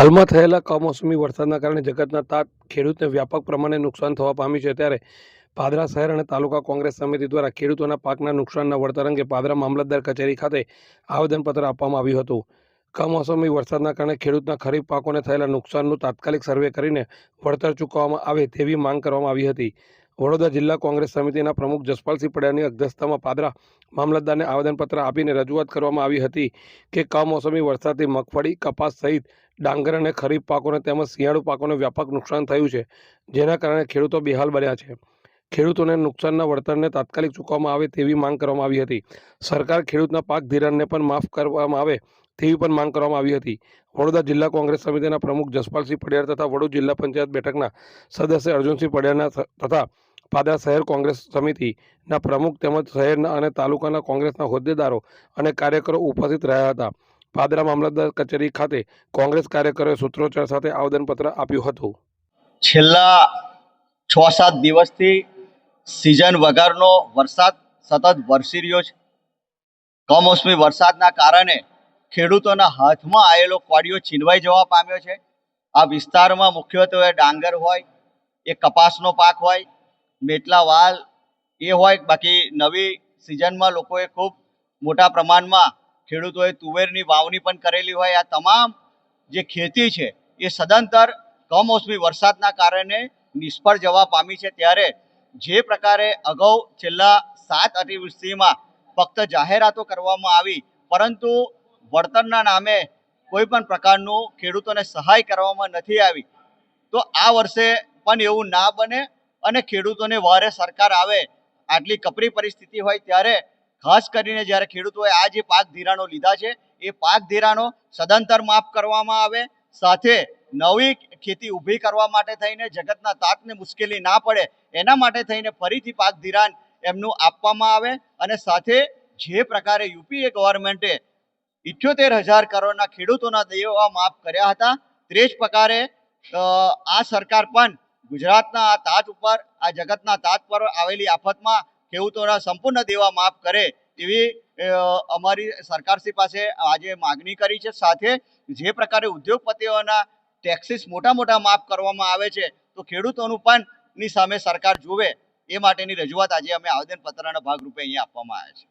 હાલમાં થયેલા કમોસમી વરસાદના કારણે જગતના તાત ખેડૂતને વ્યાપક પ્રમાણે નુકસાન થવા પામ્યું છે. ત્યારે પાદરા શહેર અને તાલુકા કોંગ્રેસ સમિતિ દ્વારા ખેડૂતોના પાકના નુકસાનના વળતર અંગે પાદરા મામલતદાર કચેરી ખાતે આવેદનપત્ર આપવામાં આવ્યું હતું. કમોસમી વરસાદના કારણે ખેડૂતના ખરીફ પાકોને થયેલા નુકસાનનું તાત્કાલિક સર્વે કરીને વળતર ચૂકવવામાં આવે તેવી માંગ કરવામાં આવી હતી. વડોદરા જિલ્લા કોંગ્રેસ સમિતિના પ્રમુખ જસપાલસિંહ પડિયાની અધ્યક્ષતામાં પાદરા મામલતદારને આવેદનપત્ર આપીને રજૂઆત કરવામાં આવી હતી કે કમોસમી વરસાદથી મગફળી, કપાસ સહિત ડાંગર અને ખરીફ પાકોને તેમજ શિયાળુ પાકોને વ્યાપક નુકસાન થયું છે, જેના કારણે ખેડૂતો બેહાલ બન્યા છે. ખેડૂતોને નુકસાનના વળતરને તાત્કાલિક ચૂકવવામાં આવે તેવી માંગ કરવામાં આવી હતી. સરકાર ખેડૂતના પાક ધિરાણને પણ માફ કરવામાં આવે તેવી પણ માંગ કરવામાં આવી હતી. વડોદરા જિલ્લા કોંગ્રેસ સમિતિના પ્રમુખ જસપાલસિંહ પડિયાર તથા વડોદ જિલ્લા પંચાયત બેઠકના સદસ્ય અર્જુનસિંહ પડિયારના તથા પાદરા શહેર કોંગ્રેસ સમિતિના પ્રમુખ તેમજ શહેરના અને તાલુકાના કોંગ્રેસના હોદ્દેદારો અને કાર્યકરો ઉપસ્થિત રહ્યા હતા. પાદરા મામલતદાર કચેરી ખાતે કોંગ્રેસ કાર્યકરોએ સૂત્રોચ્ચાર સાથે આવેદનપત્ર આપ્યું હતું. છેલ્લા છ સાત દિવસથી સિઝન વગરનો વરસાદ સતત વરસી રહ્યો છે. કમોસમી વરસાદના કારણે ખેડૂતોના હાથમાં આવેલો કોડિયો છીનવાઈ જવા પામ્યો છે. આ વિસ્તારમાં મુખ્યત્વે ડાંગર હોય એ કપાસનો પાક હોય મેટલા વાલ એ હોય બાકી નવી સિઝનમાં લોકોએ ખૂબ મોટા પ્રમાણમાં ખેડૂતોએ તુવેરની વાવણી પણ કરેલી હોય. આ તમામ જે ખેતી છે એ સદંતર કમોસમી વરસાદના કારણે નિષ્ફળ જવા પામી છે. ત્યારે જે પ્રકારે અગાઉ છેલ્લા સાત અતિવૃષ્ટિમાં ફક્ત જાહેરાતો કરવામાં આવી, પરંતુ વળતરના નામે કોઈ પણ પ્રકારનું ખેડૂતોને સહાય કરવામાં નથી આવી, તો આ વર્ષે પણ એવું ના બને. અને ખેડૂતોને વારે સરકાર આવે, આટલી કપરી પરિસ્થિતિ હોય ત્યારે ખાસ કરીને જ્યારે ખેડૂતોએ આ જે પાક ધિરાણો લીધા છે, એ પાક ધિરાણો સદંતર માફ કરવામાં આવે, સાથે નવી ખેતી ઊભી કરવા માટે થઈને જગતના તાતને મુશ્કેલી ના પડે, એના માટે થઈને ફરીથી પાક ધિરાણ એમનું આપવામાં આવે અને સાથે જે પ્રકારે યુપીએ ગવર્મેન્ટે ઇઠ્યોતેર હજાર કરોડના ખેડૂતોના દેવા માફ કર્યા હતા તે જ પ્રકારે આ સરકાર પણ ગુજરાતના આ તાત ઉપર, આ જગતના તાત પર આવેલી આફતમાં ખેડૂતોના સંપૂર્ણ દેવા માફ કરે એવી અમારી સરકારશ્રી પાસે આજે માગણી કરી છે. સાથે જે પ્રકારે ઉદ્યોગપતિઓના ટેક્સીસ મોટા મોટા માફ કરવામાં આવે છે, તો ખેડૂતોનું પણ ની સામે સરકાર જુએ એ માટેની રજૂઆત આજે અમે આવેદનપત્રના ભાગરૂપે અહીંયા આપવામાં આવ્યા છે.